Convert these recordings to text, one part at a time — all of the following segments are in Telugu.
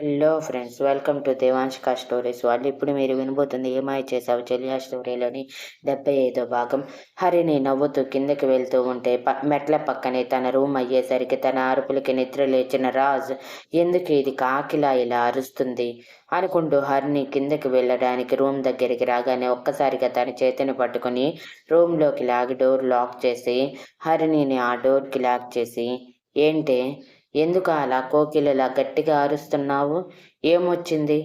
Hello friends welcome to Devanshika stories వాళ్ళు ఇప్పుడు మీరు వినబోతుంది ఏమాయి చేసావు చెలియా స్టోరీలోని డెబ్బై ఐదో భాగం. హరిని నవ్వుతూ కిందకి వెళ్తూ ఉంటే ప మెట్ల పక్కనే తన రూమ్ అయ్యేసరికి తన అరుపులకి నిద్ర లేచిన రాజ్ ఎందుకు ఇది కాకిలా ఇలా అరుస్తుంది? అనుకుంటూ హరిని కిందకి వెళ్ళడానికి రూమ్ దగ్గరికి రాగానే ఒక్కసారిగా తన చేతిని పట్టుకుని రూమ్లోకి లాగి డోర్ లాక్ చేసి హరిణిని ఆ డోర్కి లాక్ చేసి ఏంటి? ఎందుకు అలా కోకిలలా గట్టిగా అరుస్తున్నావు? ఏమొచ్చింది?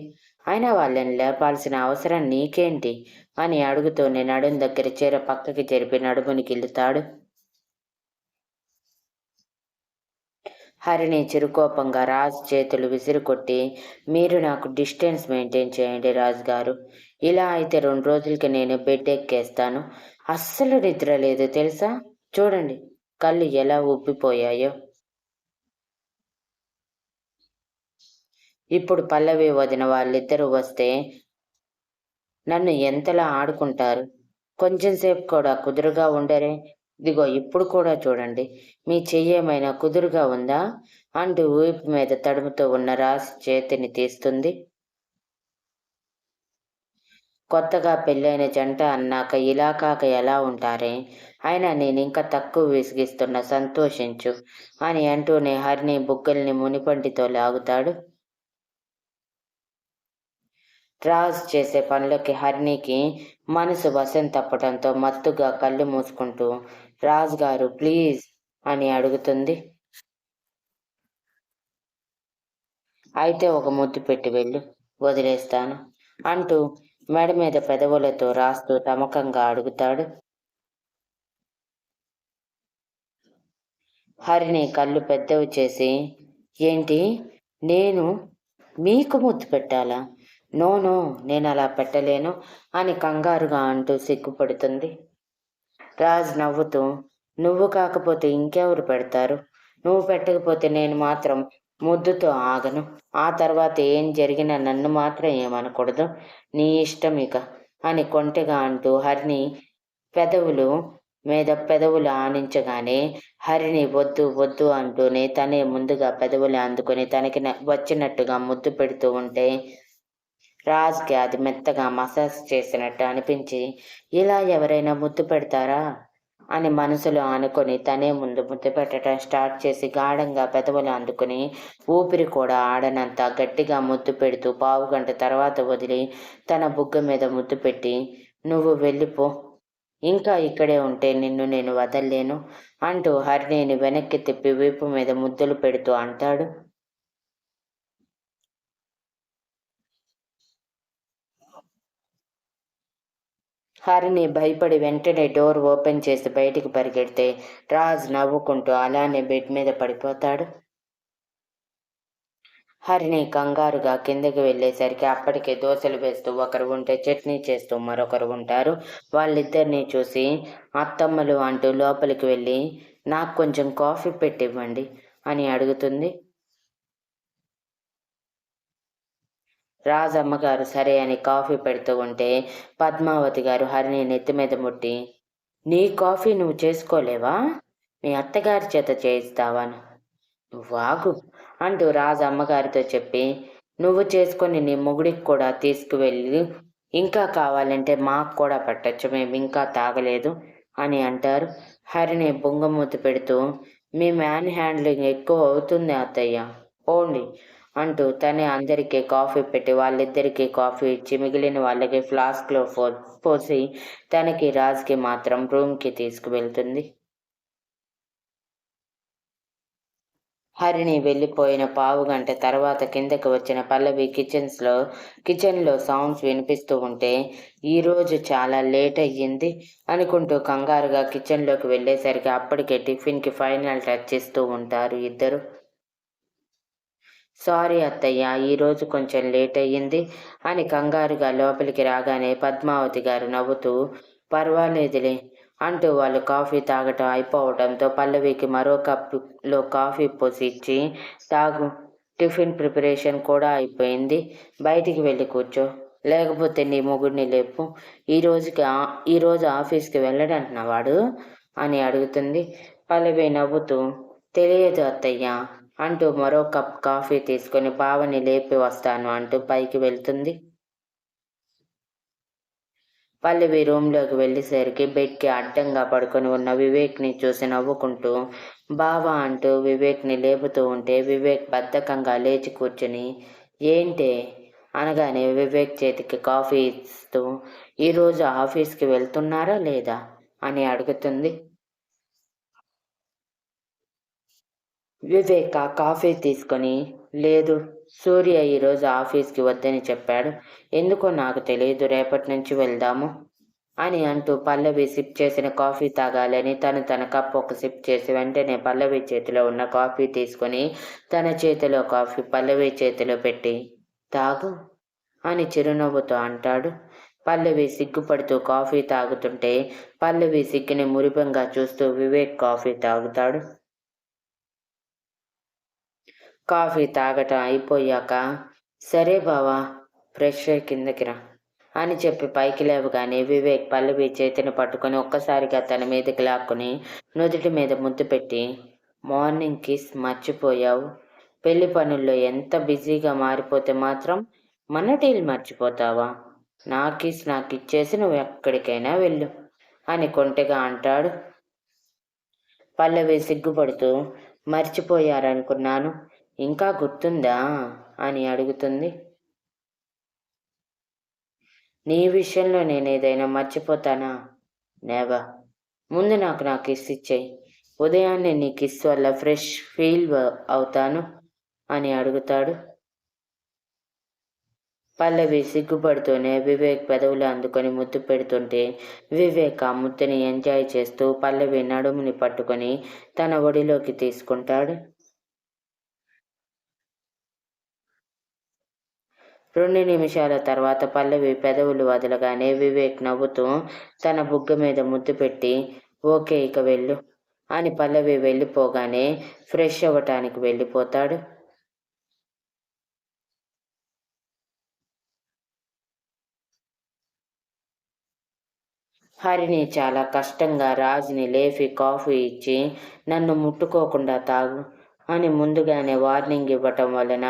అయినా వాళ్ళని లేపాల్సిన అవసరం నీకేంటి? అని అడుగుతూనే నడుం దగ్గర చీర పక్కకి జరిపి నడుముని గిల్లుతాడు హరిని చిరుకోపంగా రాజ్ చేతులు విసిరుకొట్టి మీరు నాకు డిస్టెన్స్ మెయింటైన్ చేయండి రాజు గారు ఇలా అయితే రెండు రోజులకి నేను బెడ్ ఎక్కేస్తాను. అస్సలు నిద్ర లేదు తెలుసా? చూడండి కళ్ళు ఎలా ఉబ్బిపోయాయో ఇప్పుడు పల్లవి వదిన వాళ్ళిద్దరూ వస్తే నన్ను ఎంతలా ఆడుకుంటారు? కొంచెం సేపు కూడా కుదురుగా ఉండరే? ఇదిగో ఇప్పుడు కూడా చూడండి. మీ చెయ్యేమైనా కుదురుగా ఉందా? అంటూ ఊపి మీద తడుముతో ఉన్న రాసి చేతిని తీస్తుంది. కొత్తగా పెళ్ళైన జంట అన్నాక ఇలా కాక ఎలా ఉంటారే? అయినా నేను ఇంకా తక్కువ విసిగిస్తున్న సంతోషించు అని అంటూనే హరిని బుగ్గల్ని మునిపంటితో లాగుతాడు. రాజ్ చేసే పనులకి హరిణికి మనసు వశం తప్పడంతో మత్తుగా కళ్ళు మూసుకుంటూ రాజ్ గారు ప్లీజ్ అని అడుగుతుంది. అయితే ఒక ముద్దు పెట్టి వెళ్ళు వదిలేస్తాను అంటూ మెడ మీద పెదవులతో రాస్తూ తమకంగా అడుగుతాడు. హరిని కళ్ళు పెద్దవి చేసి ఏంటి నేను మీకు ముద్దు పెట్టాలా? నో నో నేను అలా పెట్టలేను అని కంగారుగా అంటూ సిగ్గుపడుతుంది. రాజ్ నవ్వుతూ నువ్వు కాకపోతే ఇంకెవరు పెడతారు? నువ్వు పెట్టకపోతే నేను మాత్రం ముద్దుతో ఆగను. ఆ తర్వాత ఏం జరిగినా నన్ను మాత్రం ఏమనకూడదు. నీ ఇష్టం ఇక అని కొంటెగా అంటూ హరిని పెదవులు మీద పెదవులు ఆనించగానే హరిని వద్దు వద్దు అంటూనే తనే ముందుగా పెదవులు అందుకుని తనకి వచ్చినట్టుగా ముద్దు పెడుతూ ఉంటే రాజ్కి అది మెత్తగా మసాజ్ చేసినట్టు అనిపించి ఇలా ఎవరైనా ముద్దు పెడతారా? అని మనసులో అనుకొని తనే ముందు ముద్దు పెట్టడం స్టార్ట్ చేసి గాఢంగా పెదవులు అందుకుని ఊపిరి కూడా ఆడనంత గట్టిగా ముద్దు పెడుతూ పావు గంట తర్వాత వదిలి తన బుగ్గ మీద ముద్దు పెట్టి నువ్వు వెళ్ళిపో. ఇంకా ఇక్కడే ఉంటే నిన్ను నేను వదల్లేను అంటూ హరిణిని వెనక్కి తిప్పి వీపు మీద ముద్దులు పెడుతూ అంటాడు. హరిని భయపడి వెంటనే డోర్ ఓపెన్ చేసి బయటికి పరిగెడితే రాజ్ నవ్వుకుంటూ అలానే బెడ్ మీద పడిపోతాడు. హరిని కంగారుగా కిందకి వెళ్ళేసరికి అప్పటికే దోశలు వేస్తూ ఒకరు ఉంటే చట్నీ చేస్తూ మరొకరు ఉంటారు. వాళ్ళిద్దరినీ చూసి అత్తమ్మలు అంటూ లోపలికి వెళ్ళి నాకు కొంచెం కాఫీ పెట్టివ్వండి అని అడుగుతుంది. రాజమ్మ గారు సరే అని కాఫీ పెడుతూ ఉంటే పద్మావతి గారు హరిని నెత్తి మీద ముట్టి నీ కాఫీ నువ్వు చేసుకోలేవా? మీ అత్తగారి చేత చేయిస్తావాను వాగు అంటూ రాజు అమ్మగారితో చెప్పి నువ్వు చేసుకొని నీ మొగుడికి కూడా తీసుకువెళ్ళి. ఇంకా కావాలంటే మాకు కూడా పట్టచ్చు. మేము ఇంకా తాగలేదు అని అంటారు. హరిని బొంగమూతి పెడుతూ మీ మ్యాన్ హ్యాండ్లింగ్ ఎక్కువ అవుతుంది అత్తయ్య. పోండి. అంటూ తనే అందరికీ కాఫీ పెట్టి వాళ్ళిద్దరికీ కాఫీ ఇచ్చి మిగిలిన వాళ్ళకి ఫ్లాస్క్లో ఫో పోసి తనకి రాజ్కి మాత్రం రూమ్కి తీసుకువెళ్తుంది. హరిణి వెళ్ళిపోయిన పావు గంట తర్వాత కిందకి వచ్చిన పల్లవి కిచెన్స్లో కిచెన్లో సౌండ్స్ వినిపిస్తూ ఉంటే ఈరోజు చాలా లేట్ అయ్యింది అనుకుంటూ కంగారుగా కిచెన్లోకి వెళ్ళేసరికి అప్పటికే టిఫిన్కి ఫైనల్ టచ్ ఇస్తూ ఉంటారు ఇద్దరు. సారీ అత్తయ్య ఈరోజు కొంచెం లేట్ అయ్యింది అని కంగారుగా లోపలికి రాగానే పద్మావతి గారు నవ్వుతూ పర్వాలేదులే అంటూ వాళ్ళు కాఫీ తాగటం అయిపోవడంతో పల్లవికి మరో కప్పులో కాఫీ పోసి ఇచ్చి తాగు టిఫిన్ ప్రిపరేషన్ కూడా అయిపోయింది బయటికి వెళ్ళి కూర్చో లేకపోతే నీ మొగుడిని లేపు ఈ రోజుకి ఈరోజు ఆఫీస్కి వెళ్ళడంటున్నవాడు? అని అడుగుతుంది. పల్లవి నవ్వుతూ తెలియదు అత్తయ్య అంటూ మరో కప్ కాఫీ తీసుకొని పావని లేపి వస్తాను అంటూ పైకి వెళ్తుంది. పల్లవి రూమ్లోకి వెళ్ళేసరికి బెడ్కి అడ్డంగా పడుకొని ఉన్న వివేక్ని చూసి నవ్వుకుంటూ బావా అంటూ వివేక్ని లేపుతూ ఉంటే వివేక్ బద్ధకంగా లేచి కూర్చుని ఏంటే? అనగానే వివేక్ చేతికి కాఫీ ఇస్తూ ఈరోజు ఆఫీస్కి వెళ్తున్నారా లేదా? అని అడుగుతుంది. వివేక కాఫీ తీసుకొని లేదు సూర్య ఈరోజు ఆఫీస్కి వద్దని చెప్పాడు. ఎందుకో నాకు తెలియదు రేపటి నుంచి వెళ్దాము అని అంటూ పల్లవి సిప్ చేసిన కాఫీ తాగాలని తను తన కప్ ఒక సిప్ చేసి వెంటనే పల్లవి చేతిలో ఉన్న కాఫీ తీసుకొని తన చేతిలో కాఫీ పల్లవి చేతిలో పెట్టి తాగు అని చిరునవ్వుతో అంటాడు. పల్లవి సిగ్గుపడుతూ కాఫీ తాగుతుంటే పల్లవి సిగ్గుని మురిపంగా చూస్తూ వివేక్ కాఫీ తాగుతాడు. కాఫీ తాగటం అయిపోయాక సరే బావా ఫ్రెష్ అయ్యి కిందకి రా అని చెప్పి పైకి లేవగానే వివేక్ పల్లవి చేతిని పట్టుకొని ఒక్కసారిగా తన మీదకి లాక్కుని నుదుటి మీద ముద్దు పెట్టి మార్నింగ్ కిస్ మర్చిపోయావు. పెళ్ళి పనుల్లో ఎంత బిజీగా మారిపోతే మాత్రం మన డీల్ మర్చిపోతావా? నా కిస్ నాకు ఇచ్చేసి నువ్వు ఎక్కడికైనా వెళ్ళు అని కొంటెగా అంటాడు. పల్లవి సిగ్గుపడుతూ మర్చిపోయారనుకున్నాను. ఇంకా గుర్తుందా? అని అడుగుతుంది. నీ విషయంలో నేను ఏదైనా మర్చిపోతానా? నేవా ముందు నాకు నా కిస్ ఇచ్చేయి. ఉదయాన్నే నీ కిస్ వల్ల ఫ్రెష్ ఫీల్ అవుతాను అని అడుగుతాడు. పల్లవి సిగ్గుపడుతూనే వివేక్ పెదవులు అందుకొని ముద్దు పెడుతుంటే వివేక్ ఆ ముద్దుని ఎంజాయ్ చేస్తూ పల్లవి నడుముని పట్టుకొని తన ఒడిలోకి తీసుకుంటాడు. రెండు నిమిషాల తర్వాత పల్లవి పెదవులు వదలగానే వివేక్ నవ్వుతూ తన బుగ్గ మీద ముద్దు పెట్టి ఓకే ఇక వెళ్ళు అని పల్లవి వెళ్ళిపోగానే ఫ్రెష్ అవ్వటానికి వెళ్ళిపోతాడు. హరిని చాలా కష్టంగా రాజుని లేపి కాఫీ ఇచ్చి నన్ను ముట్టుకోకుండా తాగు అని ముందుగానే వార్నింగ్ ఇవ్వటం వలన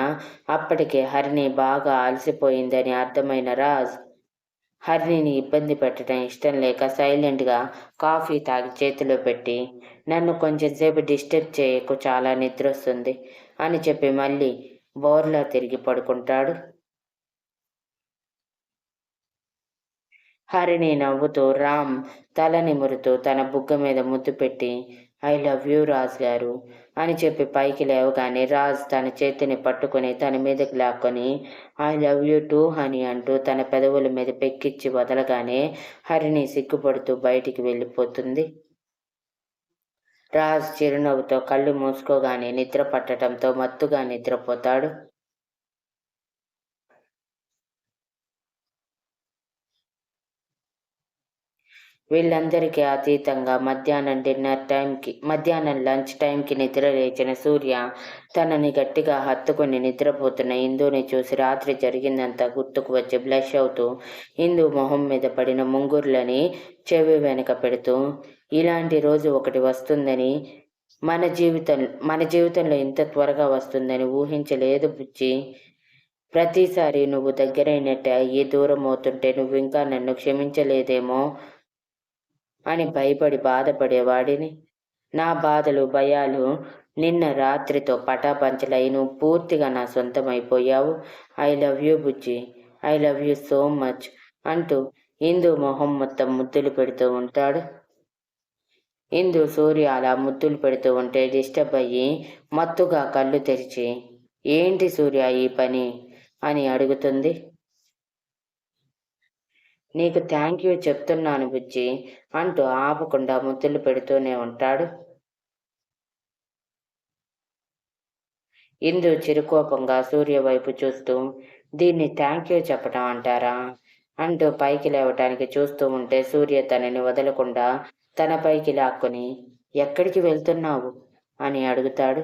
అప్పటికే హరిణి బాగా అలసిపోయిందని అర్థమైన రాజ్ హరిని ఇబ్బంది పెట్టడం ఇష్టం లేక సైలెంట్గా కాఫీ తాగి చేతిలో పెట్టి నన్ను కొంచెం సేపు డిస్టర్బ్ చేయకు చాలా నిద్ర వస్తుంది అని చెప్పి మళ్ళీ బోర్లా తిరిగి పడుకుంటాడు. హరిణి నవ్వుతూ రామ్ తల నిమురుతూ తన బుగ్గ మీద ముద్దు పెట్టి ఐ లవ్ యూ రాజ్ గారు అని చెప్పి పైకి లేవగానే రాజ్ తన చేతిని పట్టుకొని తన మీదకి లాక్కొని I love you too honey అంటూ తన పెదవుల మీద పెక్కిచ్చి వదలగానే హరిణి సిగ్గుపడుతూ బయటికి వెళ్ళిపోతుంది. రాజ్ చిరునవ్వుతో కళ్ళు మూసుకోగానే నిద్ర పట్టడంతో మత్తుగా నిద్రపోతాడు. వీళ్ళందరికీ అతీతంగా మధ్యాహ్నం డిన్నర్ టైంకి మధ్యాహ్నం లంచ్ టైంకి నిద్ర లేచిన సూర్య తనని గట్టిగా హత్తుకుని నిద్రపోతున్న ఇందుని చూసి రాత్రి జరిగిందంతా గుర్తుకు వచ్చి బ్లష్ అవుతూ ఇందు మొహం మీద పడిన ముంగుర్లని చెవి వెనక పెడుతూ ఇలాంటి రోజు ఒకటి వస్తుందని మన జీవితం మన జీవితంలో ఇంత త్వరగా వస్తుందని ఊహించలేదు బుజ్జి. ప్రతిసారి నువ్వు దగ్గరైనట్టే అయ్యి దూరం అవుతుంటే నువ్వు ఇంకా నన్ను క్షమించలేదేమో అని భయపడి బాధపడేవాడిని. నా బాధలు భయాలు నిన్న రాత్రితో పటాపంచలై నువ్వు పూర్తిగా నా సొంతమైపోయావు. I love you Bujji. I love you so much అంటూ ఇందు మొహం మొత్తం ముద్దులు పెడుతూ ఉంటాడు. ఇందు సూర్య అలా ముద్దులు పెడుతూ ఉంటే డిస్టర్బ్ అయ్యి మత్తుగా కళ్ళు తెరిచి ఏంటి సూర్య ఈ పని? అని అడుగుతుంది. నీకు థ్యాంక్ యూ చెప్తున్నాను బుజ్జి అంటూ ఆపకుండా ముద్దులు పెడుతూనే ఉంటాడు. ఇందు చిరుకోపంగా సూర్య వైపు చూస్తూ దీన్ని థ్యాంక్ యూ చెప్పడం అంటారా? అంటూ పైకి లేవటానికి చూస్తూ ఉంటే సూర్య తనని వదలకుండా తన పైకి లాక్కుని ఎక్కడికి వెళ్తున్నావు? అని అడుగుతాడు.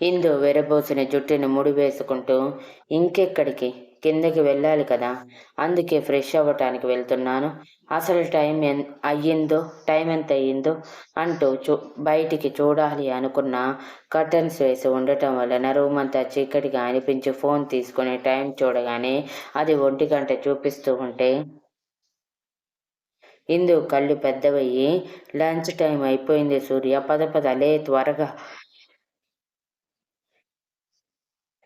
ఇందు వెరబోసిన జుట్టుని ముడి వేసుకుంటూ ఇంకెక్కడికి? కిందకి వెళ్ళాలి కదా. అందుకే ఫ్రెష్ అవ్వటానికి వెళ్తున్నాను. అసలు టైం ఎన్ అయ్యిందో టైం ఎంత అయ్యిందో అంటూ చూ బయటికి చూడాలి అనుకున్న కర్టన్స్ వేసి ఉండటం వలన రూమ్ అంతా చీకటిగా అనిపించి ఫోన్ తీసుకుని టైం చూడగానే అది ఒంటి గంట చూపిస్తూ ఉంటే ఇందు కళ్ళు పెద్దవయ్యి లంచ్ టైం అయిపోయింది సూర్య. పద పద లే త్వరగా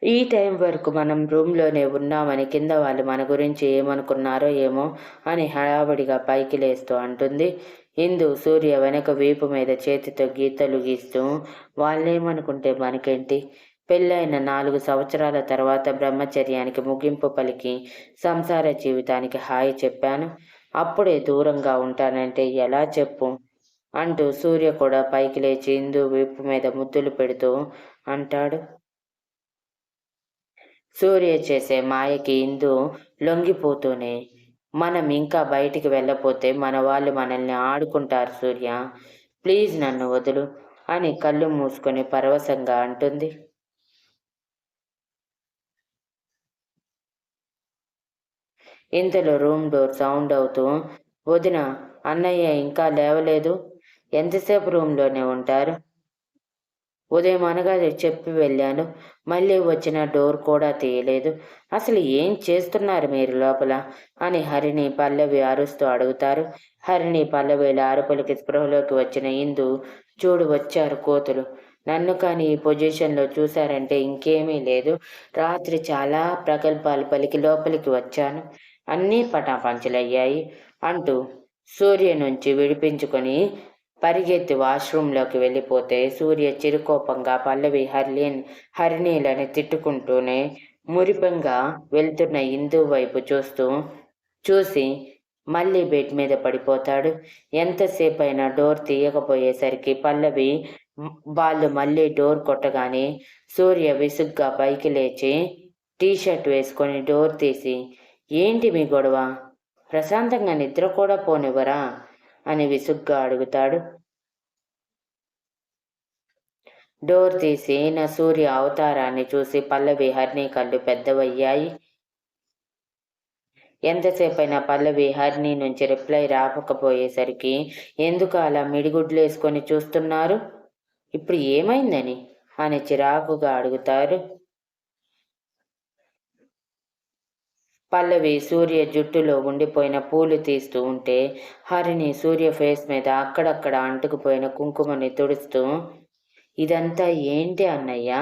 ఈ టైం వరకు మనం రూమ్లోనే ఉన్నామని కింద వాళ్ళు మన గురించి ఏమనుకున్నారో ఏమో అని హడావుడిగా పైకి లేస్తూ అంటుంది. ఇందు సూర్య వెనక వీపు మీద చేతితో గీతలు గీస్తూ వాళ్ళేమనుకుంటే మనకేంటి? పెళ్ళైన నాలుగు సంవత్సరాల తర్వాత బ్రహ్మచర్యానికి ముగింపు పలికి సంసార జీవితానికి హాయి చెప్పాను. అప్పుడే దూరంగా ఉంటానంటే ఎలా చెప్పు అంటూ సూర్య కూడా పైకి లేచి ఇందు వీపు మీద ముద్దులు పెడుతూ అంటాడు. సూర్య చేసే మాయకి ఇందు లొంగిపోతూనే మనం ఇంకా బయటికి వెళ్ళపోతే మన వాళ్ళు మనల్ని ఆడుకుంటారు సూర్య. ప్లీజ్ నన్ను వదులు అని కళ్ళు మూసుకొని పరవశంగా అంటుంది. ఇంతలో రూమ్ డోర్ సౌండ్ అవుతూ వదిన అన్నయ్య ఇంకా లేవలేదు. ఎంతసేపు రూమ్లోనే ఉంటారు? ఉదయం అనగా చెప్పి వెళ్ళాను. మళ్ళీ వచ్చిన డోర్ కూడా తీయలేదు. అసలు ఏం చేస్తున్నారు మీరు లోపల? అని హరిని పల్లవి అరుస్తూ అడుగుతారు. హరిని పల్లవిల అరుపులకి స్పృహలోకి వచ్చిన ఇందు చూడు వచ్చారు కోతులు. నన్ను కానీ ఈ పొజిషన్లో చూశారంటే ఇంకేమీ లేదు. రాత్రి చాలా ప్రకల్పాలు పలికి లోపలికి వచ్చాను. అన్నీ పటాపంచలయ్యాయి అంటూ సూర్య నుంచి విడిపించుకొని పరిగెత్తి వాష్రూంలోకి వెళ్ళిపోతే సూర్య చిరుకోపంగా పల్లవి హర్లీన్ హరిణీలని తిట్టుకుంటూనే మురిపంగా వెళ్తున్న ఇందు వైపు చూస్తూ చూసి మళ్ళీ బెడ్ మీద పడిపోతాడు. ఎంతసేపు అయినా డోర్ తీయకపోయేసరికి పల్లవి వాళ్ళు మళ్ళీ డోర్ కొట్టగానే సూర్య విసుగ్గా పైకి లేచి టీషర్ట్ వేసుకొని డోర్ తీసి ఏంటి మీ గొడవ? ప్రశాంతంగా నిద్ర కూడా పోనివ్వరా? అని విసుగ్గా అడుగుతాడు. డోర్ తీసి నా సూర్య అవతారాన్ని చూసి పల్లవి హర్ని కళ్ళు పెద్దవయ్యాయి. ఎంతసేపైనా పల్లవి హర్ని నుంచి రిప్లై రాకపోయేసరికి ఎందుకు అలా మిడిగుడ్లు వేసుకొని చూస్తున్నారు? ఇప్పుడు ఏమైందని? అని చిరాకుగా అడుగుతారు. పల్లవి సూర్య జుట్టులో ఉండిపోయిన పూలు తీస్తూ ఉంటే హరిని సూర్య ఫేస్ మీద అక్కడక్కడ అంటుకుపోయిన కుంకుమని తుడుస్తూ ఇదంతా ఏంటి అన్నయ్య?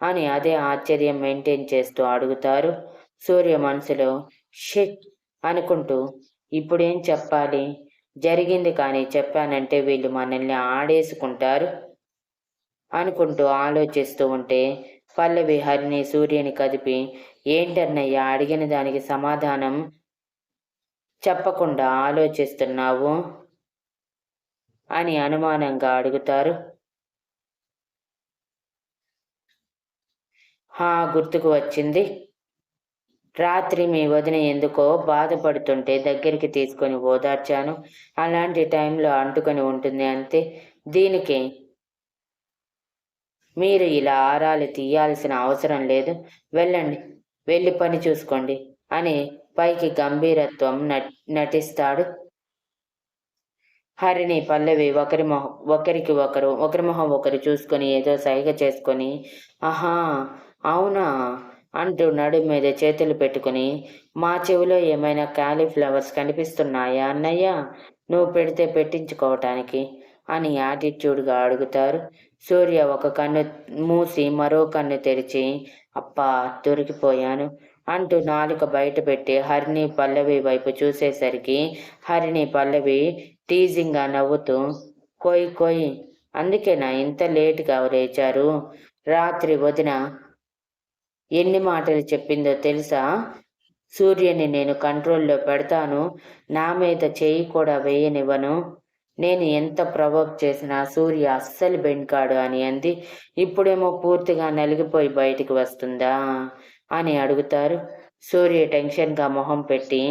అని అదే ఆశ్చర్యం మెయింటైన్ చేస్తూ అడుగుతారు. సూర్య మనసులో షిట్ అనుకుంటూ ఇప్పుడేం చెప్పాలి? జరిగింది కానీ చెప్పానంటే వీళ్ళు మనల్ని ఆడేసుకుంటారు అనుకుంటూ ఆలోచిస్తూ ఉంటే పల్లవి హరిని సూర్యుని కదిపి ఏంటన్నయ్యా అడిగిన దానికి సమాధానం చెప్పకుండా ఆలోచిస్తున్నావు? అని అనుమానంగా అడుగుతారు. హా గుర్తుకు వచ్చింది. రాత్రి మీ వదిన ఎందుకో బాధపడుతుంటే దగ్గరికి తీసుకొని ఓదార్చాను. అలాంటి టైంలో అంటుకొని ఉంటుంది అంతే. దీనికి మీరు ఇలా ఆరాలు తీయాల్సిన అవసరం లేదు. వెళ్ళండి. వెళ్ళి పని చూసుకోండి అని పైకి గంభీరత్వం నటిస్తాడు. హరిణి పల్లవి ఒకరి మొహం ఒకరికి ఒకరు ఒకరి మొహం ఒకరు చూసుకొని ఏదో సైగ చేసుకొని ఆహా అవునా? అంటూ నడు మీద చేతులు పెట్టుకుని మా చెవిలో ఏమైనా కాలీఫ్లవర్స్ కనిపిస్తున్నాయా అన్నయ్య? నువ్వు పెడితే పెట్టించుకోవటానికి. అని యాటిట్యూడ్గా అడుగుతారు. సూర్య ఒక కన్ను మూసి మరో కన్ను తెరిచి అప్పా దొరికిపోయాను అంటూ నాలుక బయట పెట్టి హరిణి పల్లవి వైపు చూసేసరికి హరిణి పల్లవి టీజింగ్గా నవ్వుతూ కోయి కొయ్ అందుకేనా ఇంత లేటుగా లేచారు. రాత్రి వదిన ఎన్ని మాటలు చెప్పిందో తెలుసా? సూర్యుని నేను కంట్రోల్లో పెడతాను. నా మీద చేయి కూడా వేయనివ్వను. నేను ఎంత ప్రవోక్ చేసినా సూర్య అస్సలు బెండ్కాడు అని అంది. ఇప్పుడేమో పూర్తిగా నలిగిపోయి బయటికి వస్తుందా అని అడుగుతారు. సూర్య టెన్షన్గా మొహం పెట్టి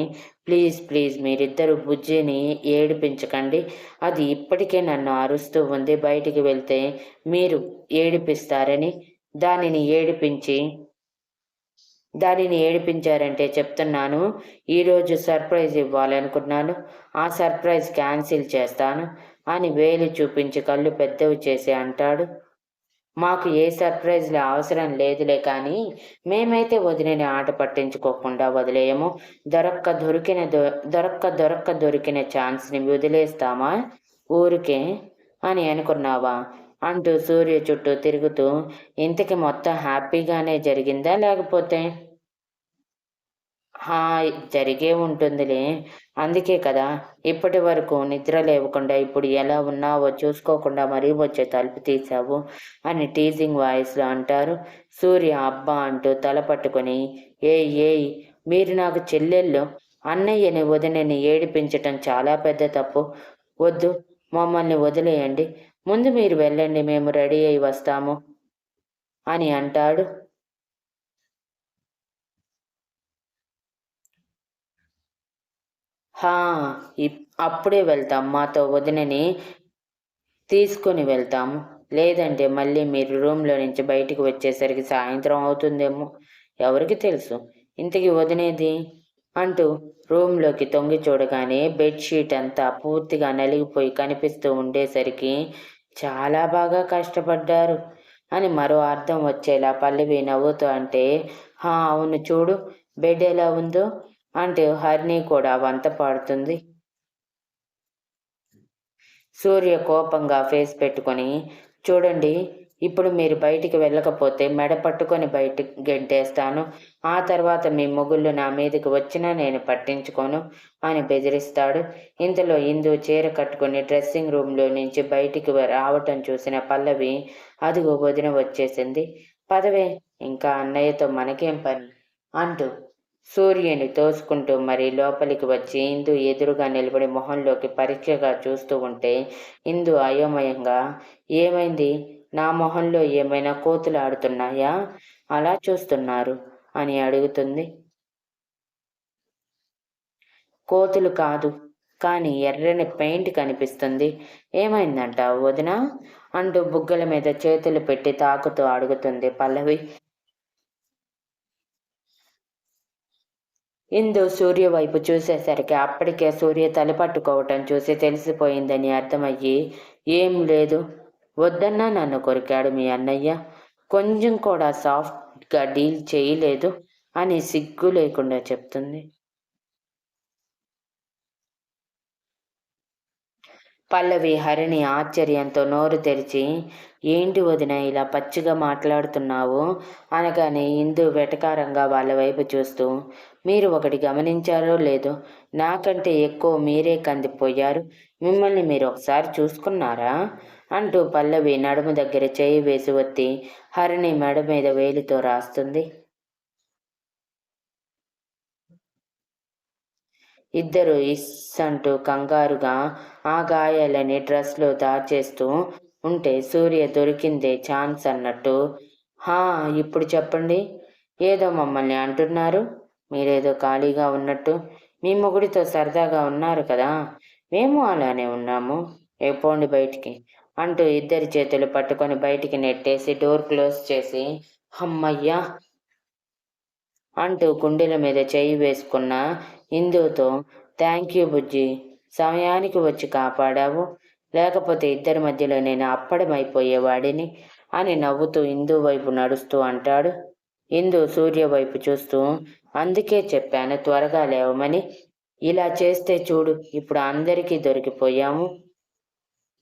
ప్లీజ్ ప్లీజ్ మీరిద్దరు బుజ్జిని ఏడిపించకండి. అది ఇప్పటికే నన్ను అరుస్తూ ఉంది. బయటికి వెళ్తే మీరు ఏడిపిస్తారని. దానిని ఏడిపించి దానిని ఏడిపించారంటే చెప్తున్నాను. ఈరోజు సర్ప్రైజ్ ఇవ్వాలనుకున్నాను ఆ సర్ప్రైజ్ క్యాన్సిల్ చేస్తాను అని వేలు చూపించి కళ్ళు పెద్దవి చేసి అంటాడు. మాకు ఏ సర్ప్రైజ్లు అవసరం లేదులే కానీ మేమైతే వదిలిన ఆట పట్టించుకోకుండా వదిలేయము. దొరక్క దొరికిన దొరక్క దొరక్క దొరికిన ఛాన్స్ని వదిలేస్తామా? ఊరికే అని అనుకున్నావా? అంటూ సూర్య చుట్టూ తిరుగుతూ ఇంతకి మొత్తం హ్యాపీగానే జరిగిందా లేకపోతే? జరిగే ఉంటుందిలే. అందుకే కదా ఇప్పటి వరకు నిద్ర లేవకుండా ఇప్పుడు ఎలా ఉన్నావో చూసుకోకుండా మరీ వచ్చే తలుపు తీసావు అని టీజింగ్ వాయిస్లో అంటారు. సూర్య అబ్బా అంటూ తల పట్టుకొని ఏయ్ ఏయ్ మీరు నాకు చెల్లెళ్ళు అన్నయ్యని వదినని ఏడిపించటం చాలా పెద్ద తప్పు. వద్దు మమ్మల్ని వదిలేయండి. ముందు మీరు వెళ్ళండి మేము రెడీ అయి వస్తాము అని అంటాడు. హా అప్పుడే వెళ్తాం. మాతో వదినని తీసుకొని వెళ్తాం. లేదంటే మళ్ళీ మీరు రూమ్లో నుంచి బయటికి వచ్చేసరికి సాయంత్రం అవుతుందేమో. ఎవరికి తెలుసు? ఇంతకి వదినేది? అంటూ రూమ్లోకి తొంగి చూడగానే బెడ్షీట్ అంతా పూర్తిగా నలిగిపోయి కనిపిస్తూ ఉండేసరికి చాలా బాగా కష్టపడ్డారు అని మరో అర్థం వచ్చేలా పల్లవి నవ్వుతూ అంటే హా అవును చూడు బెడ్ ఎలా ఉందో? అంటూ హరిణి కూడా వంత పాడుతుంది. సూర్య కోపంగా ఫేస్ పెట్టుకొని చూడండి ఇప్పుడు మీరు బయటికి వెళ్ళకపోతే మెడ పట్టుకొని బయటికి గెంటేస్తాను. ఆ తర్వాత మీ మొగుళ్ళు నా మీదకి వచ్చినా నేను పట్టించుకోను అని బెదిరిస్తాడు. ఇంతలో ఇందు చీర కట్టుకుని డ్రెస్సింగ్ రూమ్లో నుంచి బయటికి రావటం చూసిన పల్లవి అదిగో వదిన వచ్చేసింది. పదవే ఇంకా అన్నయ్యతో మనకేం పని? అంటూ సూర్యుని తోసుకుంటూ మరి లోపలికి వచ్చి ఇందు ఎదురుగా నిలబడి మొహంలోకి పరీక్షగా చూస్తూ ఉంటే ఇందు అయోమయంగా ఏమైంది? నా మొహంలో ఏమైనా కోతులు ఆడుతున్నాయా అలా చూస్తున్నారు అని అడుగుతుంది. కోతులు కాదు కానీ ఎర్రని పెయింట్ కనిపిస్తుంది. ఏమైందంట వదిన? అంటూ బుగ్గల మీద చేతులు పెట్టి తాకుతూ అడుగుతుంది పల్లవి. ఇందు సూర్య వైపు చూసేసరికి అప్పటికే సూర్య తలపట్టుకోవటం చూసి తెలిసిపోయిందని అర్థమయ్యి ఏం లేదు. వద్దన్నా నన్ను కొరికాడు మీ అన్నయ్య. కొంచెం కూడా సాఫ్ట్గా డీల్ చేయలేదు అని సిగ్గు లేకుండా చెప్తుంది. పల్లవి హరిణి ఆశ్చర్యంతో నోరు తెరిచి ఏంటి వదిన ఇలా పచ్చిగా మాట్లాడుతున్నావు? అనగానే ఇందు వెటకారంగా వాళ్ళ వైపు చూస్తూ మీరు ఒకటి గమనించారో లేదో నాకంటే ఎక్కువ మీరే కందిపోయారు. మిమ్మల్ని మీరు ఒకసారి చూసుకున్నారా? అంటూ పల్లవి నడుము దగ్గర చేయి వేసి వత్తి హరిణి మెడ మీద వేలితో రాస్తుంది. ఇద్దరు ఇస్ అంటూ కంగారుగా ఆ గాయాలని డ్రెస్లో దాచేస్తూ ఉంటే సూర్య దొరికిందే ఛాన్స్ అన్నట్టు. హా ఇప్పుడు చెప్పండి. ఏదో మమ్మల్ని అంటున్నారు. మీరేదో ఖాళీగా ఉన్నట్టు. మీ మొగుడితో సరదాగా ఉన్నారు కదా. మేము అలానే ఉన్నాము. ఏ పోండి బయటికి అంటూ ఇద్దరి చేతులు పట్టుకొని బయటికి నెట్టేసి డోర్ క్లోజ్ చేసి హమ్మయ్యా అంటూ గుండెల మీద చేయి వేసుకున్న ఇందుతో థ్యాంక్ యూ బుజ్జి. సమయానికి వచ్చి కాపాడావు. లేకపోతే ఇద్దరి మధ్యలో నేను అప్పడమైపోయేవాడిని అని నవ్వుతూ హిందూ వైపు నడుస్తూ అంటాడు. ఇందు సూర్య వైపు చూస్తూ అందుకే చెప్పాను త్వరగా లేవమని. ఇలా చేస్తే చూడు ఇప్పుడు అందరికీ దొరికిపోయాము.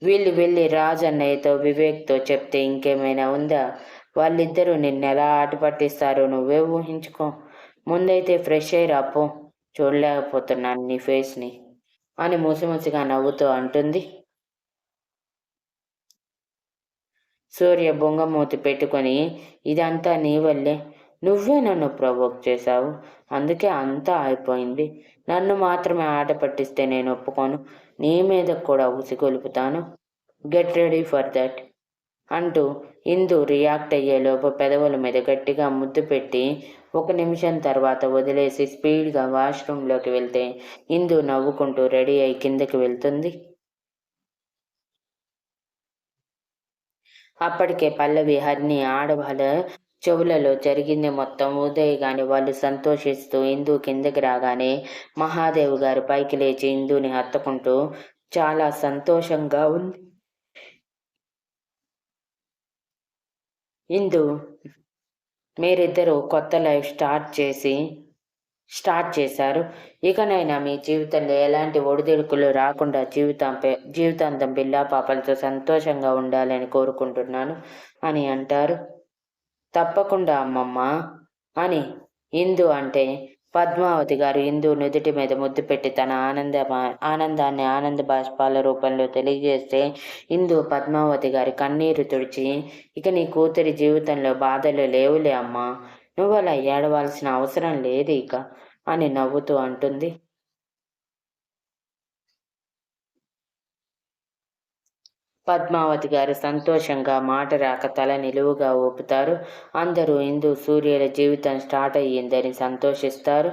వీళ్ళు వెళ్ళి రాజ్ అన్నయ్యతో వివేక్తో చెప్తే ఇంకేమైనా ఉందా? వాళ్ళిద్దరూ నిన్నెలా ఆట పట్టిస్తారో నువ్వే ఊహించుకో. ముందైతే ఫ్రెష్ అయ్యి రాపో చూడలేకపోతున్నాను నీ ఫేస్ని. అని ముసిముసిగా నవ్వుతూ అంటుంది. సూర్య బొంగమూతి పెట్టుకొని ఇదంతా నీ వల్లే. నువ్వే నన్ను ప్రవోక్ చేశావు. అందుకే అంతా అయిపోయింది. నన్ను మాత్రమే ఆట పట్టిస్తే నేను ఒప్పుకోను. నీ మీద కూడా ఉసిగొలుపుతాను. గెట్ రెడీ ఫర్ దట్ అంటూ ఇందు రియాక్ట్ అయ్యేలోపు పెదవుల మీద గట్టిగా ముద్దు పెట్టి ఒక నిమిషం తర్వాత వదిలేసి స్పీడ్గా వాష్రూమ్లోకి వెళ్తే ఇందు నవ్వుకుంటూ రెడీ అయి కిందకి వెళ్తుంది. అప్పటికే పల్లవి హరిని ఆడవాళ్ళ చెవులలో జరిగింది మొత్తం ఉదయ్ గాని వాళ్ళు సంతోషిస్తూ ఇందు కిందకి రాగానే మహాదేవ్ గారు పైకి లేచి ఇందుని హత్తుకుంటూ చాలా సంతోషంగా ఉంది. ఇందు మీరిద్దరూ కొత్త లైఫ్ స్టార్ట్ చేసి స్టార్ట్ చేశారు. ఇకనైనా మీ జీవితంలో ఎలాంటి ఒడిదుడుకులు రాకుండా జీవితం జీవితాంతం బిల్లా పాపలతో సంతోషంగా ఉండాలని కోరుకుంటున్నాను అని అంటారు. తప్పకుండా అమ్మమ్మ అని. ఇందు అంటే పద్మావతి గారు ఇందు నుదుటి మీద ముద్దు పెట్టి తన ఆనంద ఆనందాన్ని ఆనంద బాష్పాల రూపంలో తెలియజేస్తే ఇందు పద్మావతి గారి కన్నీరు తుడిచి ఇక నీ కూతురి జీవితంలో బాధలు లేవులే అమ్మా. నువ్వు అలా ఏడవాల్సిన అవసరం లేదు ఇక అని నవ్వుతూ అంటుంది. పద్మావతి గారు సంతోషంగా మాట రాక తల నిలువుగా ఊపుతారు. అందరూ ఇందు సూర్యుల జీవితం స్టార్ట్ అయ్యిందని సంతోషిస్తారు.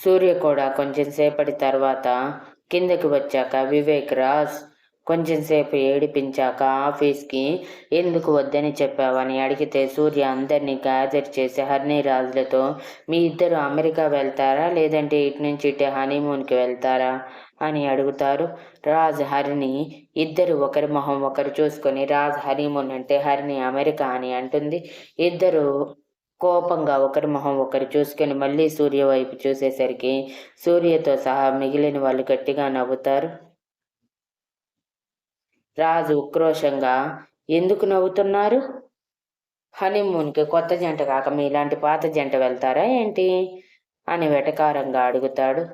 సూర్య కూడా కొంచెం సేపటి తర్వాత కిందకి వచ్చాక వివేక్ రాజ్ కొంచెంసేపు ఏడిపించాక ఆఫీస్కి ఎందుకు వద్దని చెప్పావని అడిగితే సూర్య అందరినీ గ్యాదర్ చేసి హర్నీ రాజులతో మీ ఇద్దరు అమెరికా వెళ్తారా? లేదంటే ఇటు నుంచి ఇటే హనీమూన్కి వెళ్తారా? అని అడుగుతారు. రాజ్ హరిని ఇద్దరు ఒకరి మొహం ఒకరు చూసుకొని రాజ్ హనీమూన్ అంటే హరిని అమెరికా అని అంటుంది. ఇద్దరు కోపంగా ఒకరి మొహం ఒకరు చూసుకొని మళ్ళీ సూర్య వైపు చూసేసరికి సూర్యతో సహా మిగిలిన వాళ్ళు గట్టిగా నవ్వుతారు. రాజు ఉక్రోషంగా ఎందుకు నవ్వుతున్నారు? హనీమూన్కి కొత్త జంట కాక మీలాంటి పాత జంట వెళ్తారా ఏంటి? అని వెటకారంగా అడుగుతాడు.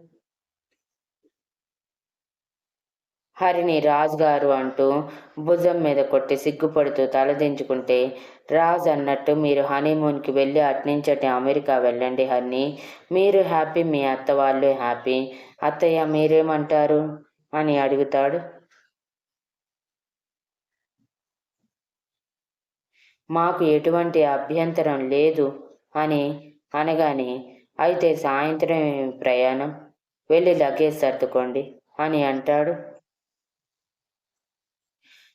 హరిని రాజుగారు అంటూ భుజం మీద కొట్టి సిగ్గుపడుతూ తలదించుకుంటే రాజ్ అన్నట్టు మీరు హనీమూన్కి వెళ్ళి అట్నుంచటి అమెరికా వెళ్ళండి హరిని. మీరు హ్యాపీ మీ అత్త వాళ్ళు హ్యాపీ. అత్తయ్య మీరేమంటారు? అని అడుగుతాడు. మాకు ఎటువంటి అభ్యంతరం లేదు అని అనగానే అయితే సాయంత్రం ప్రయాణం? వెళ్ళి లగేజ్ సర్దుకోండి అని అంటాడు.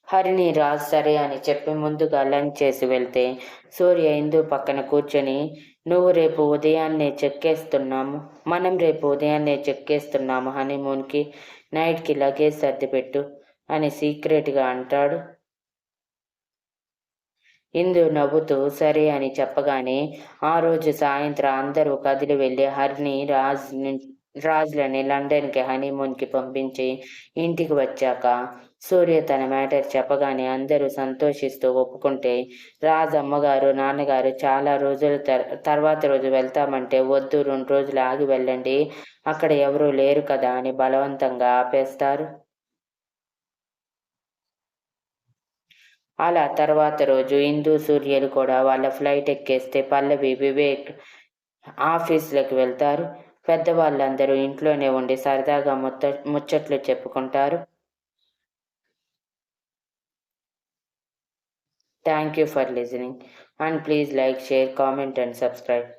హరిని రాజ్ సరే అని చెప్పి ముందుగా లంచ్ చేసి వెళ్తే సూర్య ఇందు పక్కన కూర్చొని నువ్వు రేపు ఉదయాన్నే చెక్కేస్తున్నాము. మనం రేపు ఉదయాన్నే చెక్కేస్తున్నాము హనీమూన్కి. నైట్కి లగేజ్ సర్దిపెట్టు అని సీక్రెట్గా అంటాడు. ఇందు నవ్వుతూ సరే అని చెప్పగానే ఆ రోజు సాయంత్రం అందరూ కదిలి వెళ్ళి హరిని రాజ్ రాజులని లండన్కి హనీమూన్కి పంపించి ఇంటికి వచ్చాక సూర్య తన మ్యాటర్ చెప్పగానే అందరూ సంతోషిస్తూ ఒప్పుకుంటే రాజ్ అమ్మగారు నాన్నగారు చాలా రోజుల తర్వాత రోజు వెళ్తామంటే వద్దు రెండు రోజులు ఆగి వెళ్ళండి అక్కడ ఎవరూ లేరు కదా అని బలవంతంగా ఆపేస్తారు. అలా తర్వాత రోజు హిందూ సూర్యులు కూడా వాళ్ళ ఫ్లైట్ ఎక్కేస్తే పల్లవి వివేక్ ఆఫీస్లోకి వెళ్తారు. పెద్దవాళ్ళందరూ ఇంట్లోనే ఉండి సరదాగా ముత్త ముచ్చట్లు చెప్పుకుంటారు. Thank you for listening and please like share comment and subscribe